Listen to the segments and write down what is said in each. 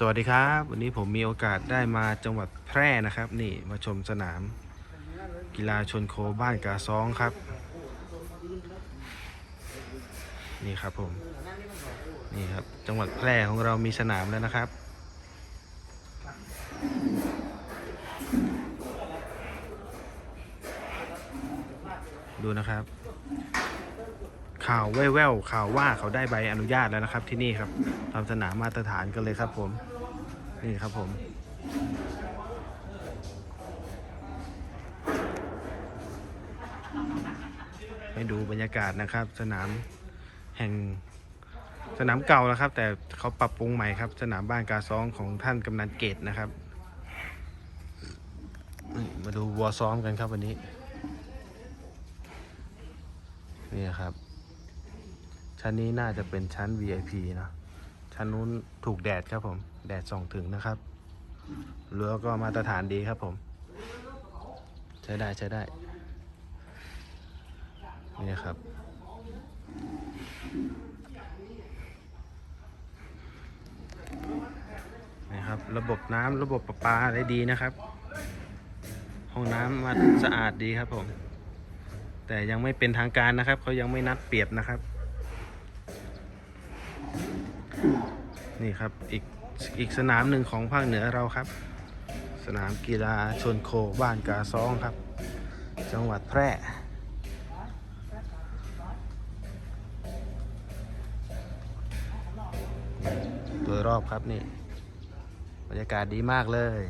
สวัสดีครับ วันนี้ผมมีโอกาสได้มาจังหวัดแพร่นะครับ นี่มาชมสนาม กีฬาชนโคบ้านกาซองครับ นี่ครับผม นี่ครับจังหวัดแพร่ของเรามีสนามแล้วนะครับ ดูนะครับ ข่าวแว่วๆข่าวว่าเขาได้ใบอนุญาตแล้วนะครับ ที่นี่ครับทำสนามมาตรฐานกันเลยครับผม นี่ครับผมให้ดูบรรยากาศนะครับ สนามแห่งสนามเก่าแล้วครับ แต่เขาปรับปรุงใหม่ครับ สนามบ้านกาซ้องของท่านกำนันเกตนะครับมาดูวัวซ้อมกันครับวันนี้ นี่ครับ ชั้นนี้น่าจะเป็นชั้น VIP นะชั้นนู้นถูกแดดครับผม แดดส่องถึงนะครับเรือก็มาตรฐานดีครับผม ใช้ได้ใช้ได้ นี่ครับ นะครับ ระบบน้ำระบบประปาอะไรดีนะครับ ห้องน้ำมาสะอาดดีครับผม แต่ยังไม่เป็นทางการนะครับ เขายังไม่นัดเปรียบนะครับ นี่ครับอีกอีกสนามหนึ่งของภาคเหนือเราครับ สนามกีฬาชนโคบ้านกาซองครับ จังหวัดแพร่โดยรอบครับนี่บรรยากาศดีมากเลย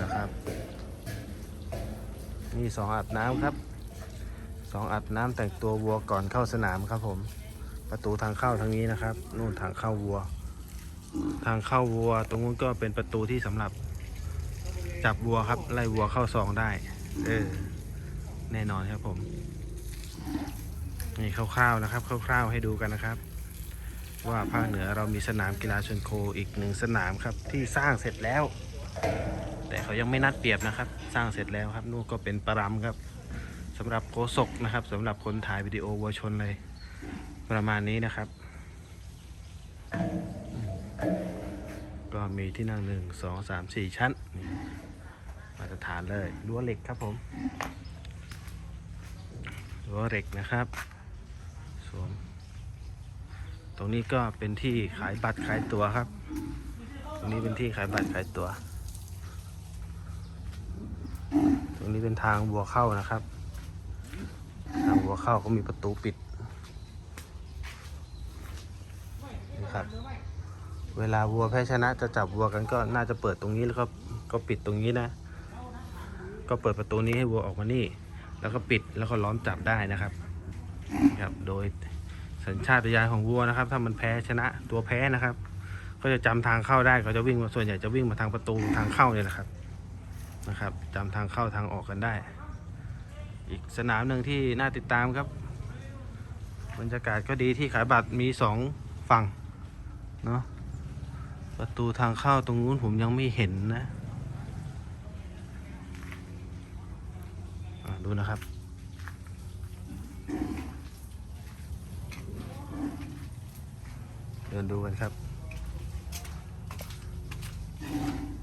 นะครับ นี่สองอาบน้ำครับสองอาบน้ำแต่งตัววัวก่อนเข้าสนามครับผม ประตูทางเข้าทางนี้นะครับนู่นทางเข้าวัว ทางเข้าวัว ตรงนู้นก็เป็นประตูที่สำหรับ จับวัวครับไล่วัวเข้าซองได้ เออ แน่นอนครับผม นี่คร่าวๆนะครับคร่าวๆให้ดูกันนะครับ ว่าภาคเหนือเรามีสนามกีฬาชนโคอีกหนึ่งสนามครับที่สร้างเสร็จแล้ว แต่เขายังไม่นัดเปรียบนะครับ สร้างเสร็จแล้วครับนู่นก็เป็นประรำครับสำหรับโคศกนะครับสำหรับคนถ่ายวิดีโอวัวชนเลยประมาณนี้นะครับ ก็มีที่นั่งหนึ่งสองสามสี่ชั้น มาตรฐานเลยรั้วเหล็กครับผมรั้วเหล็กนะครับสวมตรงนี้ก็เป็นที่ขายบัตรขายตั๋วครับ ตรงนี้เป็นที่ขายบัตรขายตั๋ว ต รงนี้เป็นทางวัวเข้านะครับ ทางวัวเข้าก็มีประตูปิดนี่ครับ เวลาวัวแพ้ชนะจะจับวัวกันก็น่าจะเปิดตรงนี้แล้วก็ก็ปิดตรงนี้นะ ก็เปิดประตูนี้ให้วัวออกมานี่ แล้วก็ปิดแล้วก็ล้อมจับได้นะครับครับ โดยสัญชาตญาณของวัวนะครับ ถ้ามันแพ้ชนะตัวแพ้นะครับ ก็จะจำทางเข้าได้เขาจะวิ่งมาส่วนใหญ่จะวิ่งมาทางประตูทางเข้าเนี่ยนะครับ นะครับจำทางเข้าทางออกกันได้ อีกสนามหนึ่งที่น่าติดตามครับ บรรยากาศก็ดีที่ขายบัตรมีสองฝั่งเนาะประตูทางเข้าตรงนู้นผมยังไม่เห็นนะะดูนะครับเดินดูกันครับ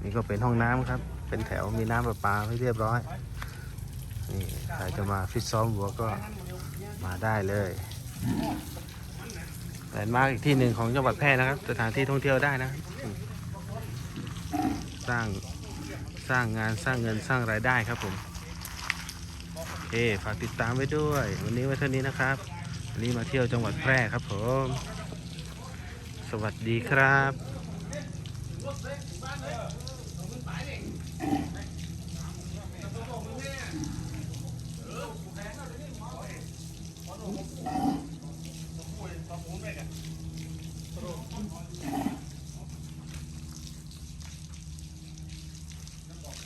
นี่ก็เป็นห้องน้ำครับ เป็นแถวมีน้ำประปาให้เรียบร้อย นี่ใครจะมาฟิตซ้อมวัวก็มาได้เลยแลนด์มาร์กอีกที่หนึ่งของจังหวัดแพร่นะครับ สถานที่ท่องเที่ยวได้นะ สร้างสร้างงานสร้างเงินสร้างรายได้ครับผมโอเคฝากติดตามไว้ด้วย วันนี้ไว้เท่านี้นะครับวันนี้มาเที่ยวจังหวัดแพร่ครับผม สวัสดีครับ